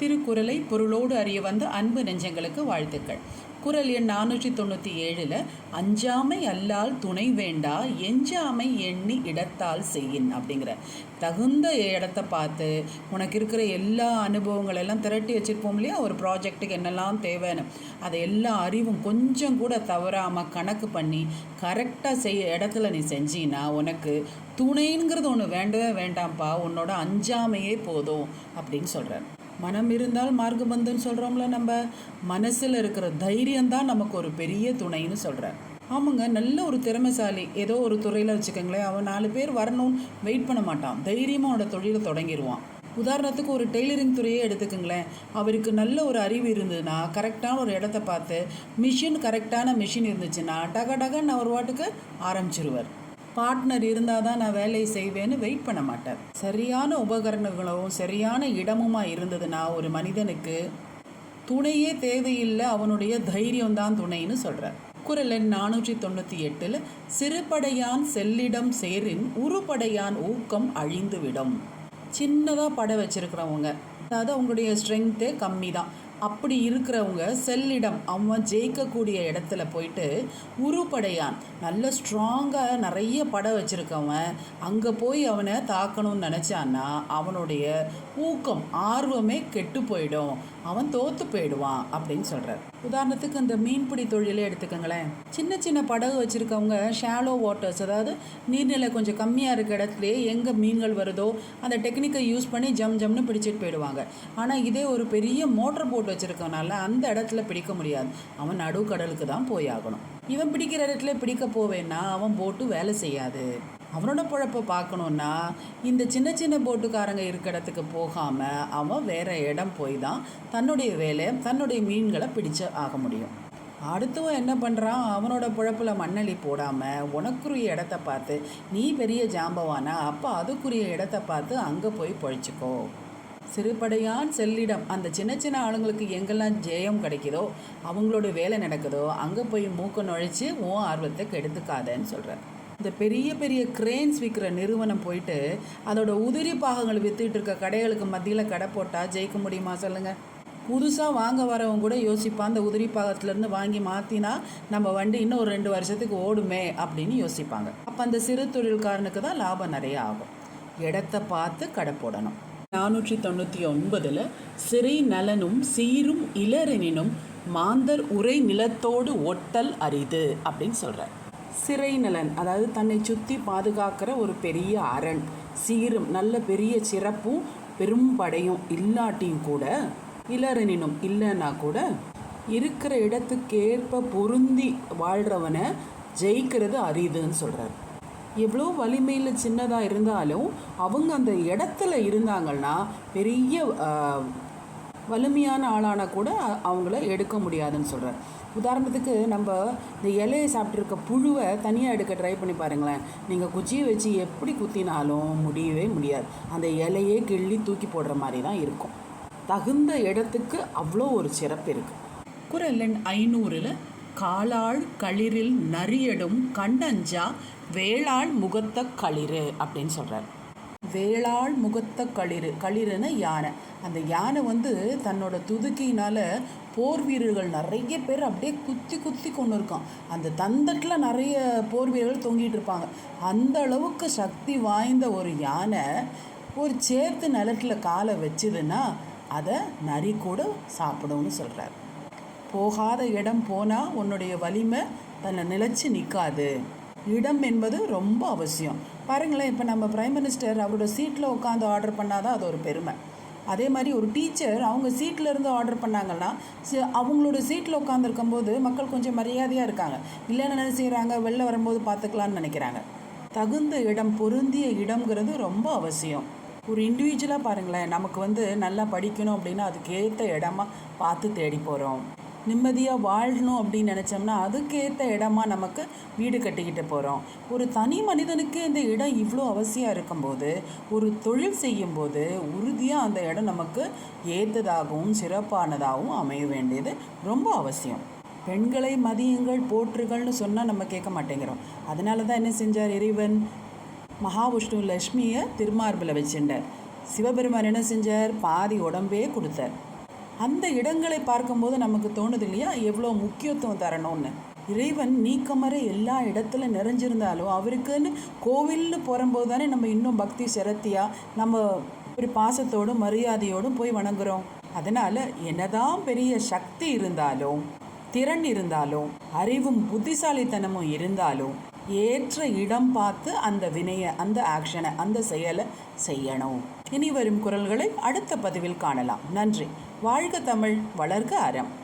திருக்குறளை பொருளோடு அறிய வந்த அன்பு நெஞ்சங்களுக்கு வாழ்த்துக்கள். குறள் எண் நானூற்றி தொண்ணூற்றி ஏழில் அஞ்சாமை அல்லால் துணை வேண்டா எஞ்சாமை எண்ணி இடத்தால் செய்யின் அப்படிங்கிற. தகுந்த இடத்த பார்த்து உனக்கு இருக்கிற எல்லா அனுபவங்களெல்லாம் திரட்டி வச்சுருப்போம் இல்லையா? ஒரு ப்ராஜெக்ட்டுக்கு என்னெல்லாம் தேவைன்னு. அதை எல்லா அறிவும் கொஞ்சம் கூட தவறாமல் கணக்கு பண்ணி கரெக்டாக செய்ய இடத்துல நீ செஞ்சீன்னா உனக்கு துணைங்கிறது ஒன்று வேண்டவே வேண்டாம்ப்பா உன்னோட அஞ்சாமையே போதும் அப்படின்னு சொல்கிறார் மனம் இருந்தால் மார்க்கபந்துன்னு சொல்கிறோம்ல நம்ம மனசில் இருக்கிற தைரியம்தான் நமக்கு ஒரு பெரிய துணைன்னு சொல்கிறேன் ஆமாங்க நல்ல ஒரு திறமைசாலி. ஏதோ ஒரு துறையில் வச்சுக்கோங்களேன் அவன் நாலு பேர் வரணும்னு வெயிட் பண்ண மாட்டான். தைரியமாக அவனோட தொழிலை தொடங்கிடுவான் உதாரணத்துக்கு ஒரு டெய்லரிங் துறையே எடுத்துக்கோங்களேன். அவருக்கு நல்ல ஒரு அறிவு இருந்ததுன்னா கரெக்டான ஒரு இடத்த பார்த்து மிஷின் கரெக்டான மிஷின் இருந்துச்சுன்னா டக டகன்னு அவர் வாட்டுக்கு ஆரம்பிச்சிருவார். பார்ட்னர் இருந்தால் தான் நான் வேலையை செய்வேன்னு வெயிட் பண்ண மாட்டேன். சரியான உபகரணங்களும் சரியான இடமுமா இருந்ததுன்னா ஒரு மனிதனுக்கு துணையே தேவையில்லை அவனுடைய தைரியம் தான் துணைன்னு சொல்கிறார் குரல் எண் நானூற்றி தொண்ணூற்றி எட்டில் சிறுபடையான் செல்லிடம் சேரின் உருப்படையான் ஊக்கம் அழிந்துவிடும். சின்னதாக படை வச்சுருக்கிறவங்க. அதாவது அவங்களுடைய ஸ்ட்ரென்த்தே கம்மி தான் அப்படி இருக்கிறவங்க செல்லிடம் அவன் ஜெயிக்கக்கூடிய இடத்துல போயிட்டு உருப்படையான். நல்ல ஸ்ட்ராங்காக நிறைய படம் வச்சுருக்கவன். அங்கே போய் அவனை தாக்கணும்னு நினச்சான்னா அவனுடைய ஊக்கம் ஆர்வமே கெட்டு போயிடும். அவன் தோத்து போயிடுவான் அப்படின்னு சொல்கிறார் உதாரணத்துக்கு இந்த மீன்பிடி தொழிலே எடுத்துக்கோங்களேன். சின்ன சின்ன படகு வச்சுருக்கவங்க ஷாலோ வாட்டர்ஸ் அதாவது நீர்நிலை கொஞ்சம் கம்மியாக இருக்க இடத்துலையே எங்கே மீன்கள் வருதோ அந்த டெக்னிக்கை யூஸ் பண்ணி ஜம் ஜம்னு பிடிச்சிட்டு போயிடுவாங்க. ஆனால் இதே ஒரு பெரிய மோட்டர் போட் வச்சுருக்கனால அந்த இடத்துல பிடிக்க முடியாது. அவன் நடுக்கடலுக்கு தான் போய் ஆகணும். இவன் பிடிக்கிற இடத்துல பிடிக்க போவேன்னா அவன் போட்டு வேலை செய்யாது. அவனோட பொழப்பை பார்க்கணுன்னா இந்த சின்ன சின்ன போட்டுக்காரங்க இருக்க இடத்துக்கு போகாமல் அவன் வேறு இடம் போய் தான் தன்னுடைய வேலையை தன்னுடைய மீன்களை பிடிச்சு ஆக முடியும். அடுத்தவன் என்ன பண்ணுறான் அவனோட பிழப்பில் மண்ணளி போடாமல் உனக்குரிய இடத்த பார்த்து நீ பெரிய ஜாம்பவானா? அப்போ அதுக்குரிய இடத்த பார்த்து அங்கே போய் பொழைச்சிக்கோ. சிறுபடையான் செல்லிடம் அந்த சின்ன சின்ன ஆளுங்களுக்கு எங்கெல்லாம் ஜெயம் கிடைக்குதோ அவங்களோட வேலை நடக்குதோ அங்கே போய் மூக்க நுழைச்சி உன் ஆர்வத்தை கெடுத்துக்காதேன்னு சொல்கிறேன் இந்த பெரிய பெரிய கிரேன்ஸ் விற்கிற நிறுவனம் போயிட்டு அதோட உதிரி பாகங்கள் வித்துட்டு இருக்க கடைகளுக்கு மத்தியில் கடை போட்டால் ஜெயிக்க முடியுமா சொல்லுங்கள் புதுசாக வாங்க வரவங்க கூட யோசிப்பான் அந்த உதிரி பாகத்துலேருந்து வாங்கி மாற்றினா நம்ம வண்டி இன்னும் ஒரு ரெண்டு வருஷத்துக்கு ஓடுமே அப்படின்னு யோசிப்பாங்க. அப்போ அந்த சிறு தொழில்காரனுக்கு தான் லாபம் நிறைய ஆகும். இடத்த பார்த்து கடை போடணும். நானூற்றி தொண்ணூற்றி ஒன்பதில் சிறை நலனும் சீரும் இளரெனினும் மாந்தர் உரை நிலத்தோடு ஒட்டல் அரிது அப்படின்னு சொல்கிறார் சிறை நலன் அதாவது தன்னை சுற்றி பாதுகாக்கிற ஒரு பெரிய அரண். சீரும் நல்ல பெரிய சிறப்பும் பெரும் படையும் இல்லாட்டியும் கூட இளரனினும் இல்லைன்னா கூட இருக்கிற இடத்துக்கேற்ப பொருந்தி வாழ்கிறவனை ஜெயிக்கிறது அரிதுன்னு சொல்கிறார் எவ்வளோ வலிமையில் சின்னதாக இருந்தாலும் அவங்க அந்த இடத்துல இருந்தாங்கன்னா பெரிய வலிமையான ஆளான கூட அவங்கள எடுக்க முடியாதுன்னு சொல்கிறார் உதாரணத்துக்கு நம்ம இந்த இலையை சாப்பிட்ருக்க புழுவை தனியாக எடுக்க ட்ரை பண்ணி பாருங்களேன். நீங்கள் குச்சியை வச்சு எப்படி குத்தினாலும் முடியவே முடியாது. அந்த இலையே கிள்ளி தூக்கி போடுற மாதிரி தான் இருக்கும். தகுந்த இடத்துக்கு அவ்வளோ ஒரு சிறப்பு இருக்குது குரல் எண் ஐநூறில் காலாள் களிரில் நரியடும் கண்டஞ்சா வேளாள் முகத்த களிறு அப்படின்னு சொல்கிறார் வேளாள் முகத்த களிறு களிறுன்னு யானை. அந்த யானை வந்து தன்னோட துதுக்கினால் போர் வீரர்கள் நிறைய பேர் அப்படியே குத்தி குத்தி கொண்டு இருக்கான். அந்த தந்தட்டில் நிறைய போர் வீரர்கள் தொங்கிட்டு இருப்பாங்க. அந்த அளவுக்கு சக்தி வாய்ந்த ஒரு யானை ஒரு சேர்த்து நிலத்தில் காலை வச்சுதுன்னா அதை நரி கூட சாப்பிடும்னு சொல்கிறார் போகாத இடம் போனால் உன்னுடைய வலிமை தன்னை நிலச்சி நிற்காது இடம் என்பது ரொம்ப அவசியம். பாருங்களேன் இப்போ நம்ம பிரைம் மினிஸ்டர் அவரோட சீட்டில் உட்காந்து ஆர்டர் பண்ணால் தான் அது ஒரு பெருமை. அதே மாதிரி ஒரு டீச்சர் அவங்க சீட்டில் இருந்து ஆர்டர் பண்ணாங்கன்னா அவங்களோட சீட்டில் உட்காந்துருக்கும் போது மக்கள் கொஞ்சம் மரியாதையாக இருக்காங்க. இல்லைன்னு என்ன செய்கிறாங்க வெளில வரும்போது பார்த்துக்கலான்னு நினைக்கிறாங்க. தகுந்த இடம் பொருந்திய இடம்ங்கிறது ரொம்ப அவசியம். ஒரு இண்டிவிஜுவலாக பாருங்களேன் நமக்கு வந்து நல்லா படிக்கணும் அப்படின்னா அதுக்கேற்ற இடமா பார்த்து தேடி போகிறோம் நிம்மதியாக வாழணும் அப்படின்னு நினச்சோம்னா அதுக்கேற்ற இடமா நமக்கு வீடு கட்டிக்கிட்டு போகிறோம் ஒரு தனி மனிதனுக்கு இந்த இடம் இவ்வளோ அவசியம் இருக்கும்போது ஒரு தொழில் செய்யும்போது உறுதியாக அந்த இடம் நமக்கு ஏற்றதாகவும் சிறப்பானதாகவும் அமைய வேண்டியது ரொம்ப அவசியம். பெண்களை மதியுங்கள் போற்றுகள்னு சொன்னால் நம்ம கேட்க மாட்டேங்கிறோம். அதனால தான் என்ன செஞ்சார் இறைவன்? மகாவிஷ்ணு லட்சுமியை திருமார்பில் வச்சுட்டார் சிவபெருமான் என்ன செஞ்சார்? பாதி உடம்பே கொடுத்தார். அந்த இடங்களை பார்க்கும்போது நமக்கு தோணுது இல்லையா? எவ்வளோ முக்கியத்துவம் தரணும்னு. இறைவன் நீக்கமர எல்லா இடத்துல நிறைஞ்சிருந்தாலும் அவருக்குன்னு கோவில்னு போகும்போது தானே நம்ம இன்னும் பக்தி செலுத்தியா நம்ம ஒரு பாசத்தோடும் மரியாதையோடும் போய் வணங்குறோம். அதனால் என்னதான் பெரிய சக்தி இருந்தாலும் திறன் இருந்தாலும் அறிவும் புத்திசாலித்தனமும் இருந்தாலும் ஏற்ற இடம் பார்த்து அந்த வினையை அந்த ஆக்ஷனை அந்த செயலை செய்யணும். இனி வரும் குரல்களை அடுத்த பதிவில் காணலாம். நன்றி. வாழ்க தமிழ் வளர்க அறம்.